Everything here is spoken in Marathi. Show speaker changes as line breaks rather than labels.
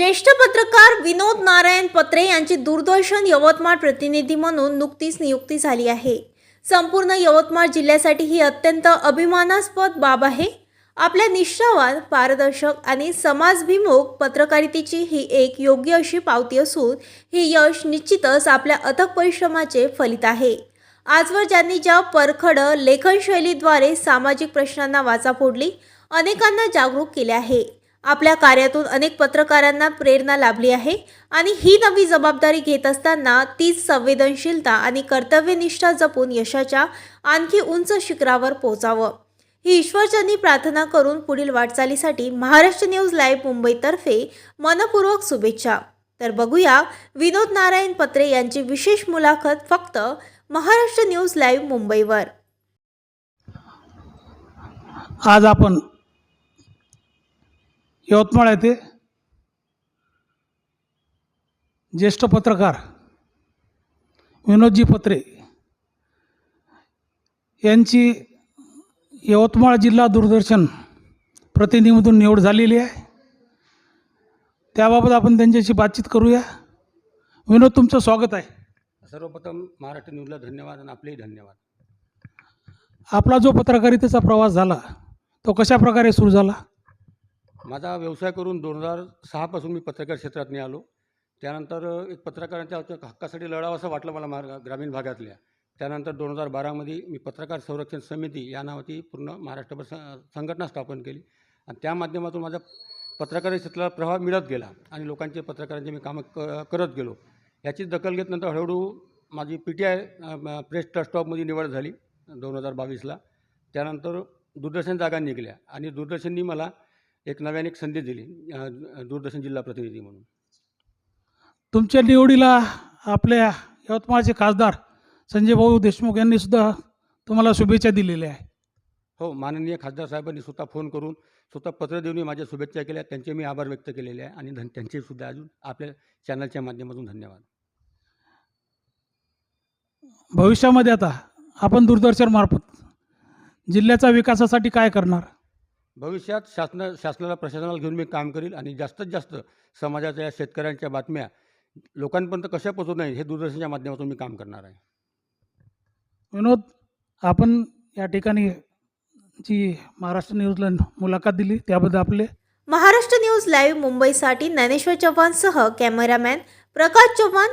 ज्येष्ठ पत्रकार विनोद नारायण पत्रे यांची दूरदर्शन यवतमाळ प्रतिनिधी म्हणून नुकतीच नियुक्ती झाली आहे. संपूर्ण यवतमाळ जिल्ह्यासाठी ही अत्यंत अभिमानास्पद बाब आहे. आपल्या निष्ठावान पारदर्शक आणि समाजभिमुख पत्रकारितेची ही एक योग्य अशी पावती असून हे यश निश्चितच आपल्या अथक परिश्रमाचे फलित आहे. आजवर ज्यांनी ज्या परखड लेखनशैलीद्वारे सामाजिक प्रश्नांना वाचा फोडली अनेकांना जागरूक केले आहे. आपल्या कार्यातून अनेक पत्रकारांना प्रेरणा लाभली आहे आणि ही नवी जबाबदारी घेत असताना तीच संवेदनशीलता आणि कर्तव्यनिष्ठा जपून यशाच्या आणखी उंच शिखरावर पोहोचावं. ही ईश्वरचरणी प्रार्थना करून पुढील वाटचालीसाठी महाराष्ट्र न्यूज लाईव्ह मुंबईतर्फे मनपूर्वक शुभेच्छा. तर बघूया विनोद नारायण पत्रे यांची विशेष मुलाखत फक्त महाराष्ट्र न्यूज लाईव्ह मुंबईवर.
आज आपण यवतमाळ येथे ज्येष्ठ पत्रकार विनोदजी पत्रे यांची यवतमाळ जिल्हा दूरदर्शन प्रतिनिधीमधून निवड झालेली आहे. त्याबाबत आपण त्यांच्याशी बातचीत करूया. विनोद तुमचं स्वागत आहे.
सर्वप्रथम महाराष्ट्र न्यूजला धन्यवाद आणि आपलेही धन्यवाद.
आपला जो पत्रकारितेचा प्रवास झाला तो कशा प्रकारे सुरू झाला?
माझा व्यवसाय करून दोन हजार सहापासून मी पत्रकार क्षेत्रात निघालो. आलो त्यानंतर एक पत्रकारांच्या हक्कासाठी लढावं असं वाटलं मला मार ग्रामीण भागातल्या. त्यानंतर दोन हजार बारामध्ये मी पत्रकार संरक्षण समिती या नावाची पूर्ण महाराष्ट्रभर संघटना स्थापन केली. आणि त्या माध्यमातून माझा पत्रकार क्षेत्राला प्रभाव मिळत गेला आणि लोकांचे पत्रकारांचे मी कामं क करत गेलो. याची दखल घेत नंतर हळूहळू माझी P T I press trust ऑफमध्ये निवड झाली दोन हजार बावीसला. त्यानंतर दूरदर्शन जागा निघाल्या आणि दूरदर्शननी मला एक नव्याने एक संधी दिली अ, दूरदर्शन जिल्हा प्रतिनिधी म्हणून.
तुमच्या निवडीला आपल्या यवतमाळचे खासदार संजय भाऊ देशमुख यांनी सुद्धा तुम्हाला शुभेच्छा दिलेल्या आहे
हो माननीय खासदार साहेबांनी स्वतः फोन करून स्वतः पत्र देऊन माझ्या शुभेच्छा केल्या. त्यांचे मी आभार व्यक्त केलेले आहे आणि धन त्यांचे सुद्धा अजून आपल्या चॅनलच्या माध्यमातून धन्यवाद.
भविष्यामध्ये आता आपण दूरदर्शनमार्फत जिल्ह्याच्या विकासासाठी काय करणार?
भविष्यात शासन शासनाला प्रशासनाला घेऊन मी काम करील आणि जास्तीत जास्त समाजाच्या या शेतकऱ्यांच्या बातम्या लोकांपर्यंत कशा पोचवू नये हे दूरदर्शनच्या माध्यमातून मी काम करणार आहे.
विनोद आपण या ठिकाणी जी महाराष्ट्र न्यूजला मुलाखत दिली त्याबद्दल आपले
महाराष्ट्र न्यूज लाईव्ह मुंबईसाठी ज्ञानेश्वर चव्हाणसह कॅमेरामॅन प्रकाश चव्हाण